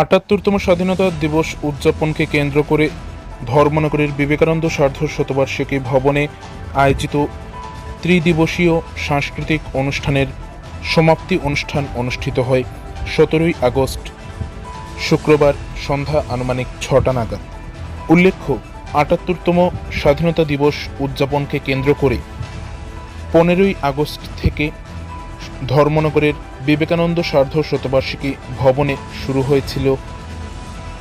আটাত্তরতম স্বাধীনতা দিবস উদযাপনকে কেন্দ্র করে ধর্মনগরের বিবেকানন্দ সার্ধ শতবার্ষিকী ভবনে আয়োজিত ত্রিদিবসীয় সাংস্কৃতিক অনুষ্ঠানের সমাপ্তি অনুষ্ঠান অনুষ্ঠিত হয় সতেরোই আগস্ট, শুক্রবার সন্ধ্যা আনুমানিক ছটা নাগাদ। উল্লেখ্য, আটাত্তরতম স্বাধীনতা দিবস উদযাপনকে কেন্দ্র করে পনেরোই আগস্ট থেকে ধর্মনগরের বিবেকানন্দ সার্ধ শতবার্ষিকী ভবনে শুরু হয়েছিল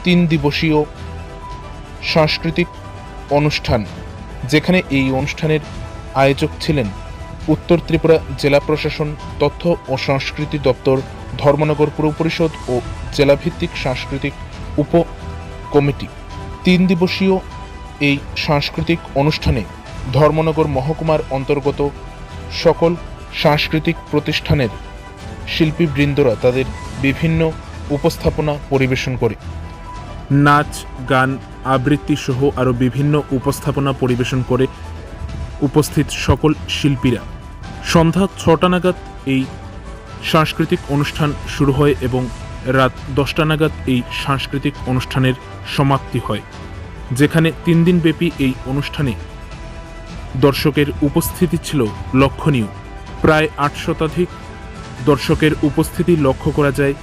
তিন দিবসীয় সাংস্কৃতিক অনুষ্ঠান, যেখানে এই অনুষ্ঠানের আয়োজক ছিলেন উত্তর ত্রিপুরা জেলা প্রশাসন, তথ্য ও সংস্কৃতি দপ্তর, ধর্মনগর পুর পরিষদ ও জেলাভিত্তিক সাংস্কৃতিক উপ কমিটি। তিন দিবসীয় এই সাংস্কৃতিক অনুষ্ঠানে ধর্মনগর মহকুমার অন্তর্গত সকল সাংস্কৃতিক প্রতিষ্ঠানের শিল্পীবৃন্দরা তাদের বিভিন্ন উপস্থাপনা পরিবেশন করে। নাচ, গান, আবৃত্তি সহ আরও বিভিন্ন উপস্থাপনা পরিবেশন করে উপস্থিত সকল শিল্পীরা। সন্ধ্যা ছটা নাগাদ এই সাংস্কৃতিক অনুষ্ঠান শুরু হয় এবং রাত দশটা নাগাদ এই সাংস্কৃতিক অনুষ্ঠানের সমাপ্তি হয়, যেখানে তিন দিনব্যাপী এই অনুষ্ঠানে দর্শকের উপস্থিতি ছিল লক্ষণীয়। প্রায় আট শতাধিক দর্শকের উপস্থিতি লক্ষ্য করা যায়।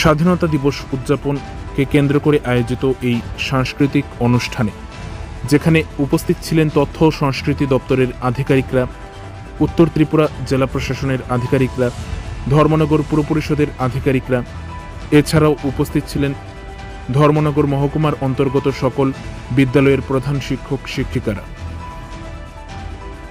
স্বাধীনতা দিবস উদযাপনকে কেন্দ্র করে আয়োজিত এই সাংস্কৃতিক অনুষ্ঠানে, যেখানে উপস্থিত ছিলেন তথ্য ও সংস্কৃতি দপ্তরের আধিকারিকরা, উত্তর ত্রিপুরা জেলা প্রশাসনের আধিকারিকরা, ধর্মনগর পুর পরিষদের আধিকারিকরা। এছাড়াও উপস্থিত ছিলেন ধর্মনগর মহকুমার অন্তর্গত সকল বিদ্যালয়ের প্রধান শিক্ষক, শিক্ষিকারা।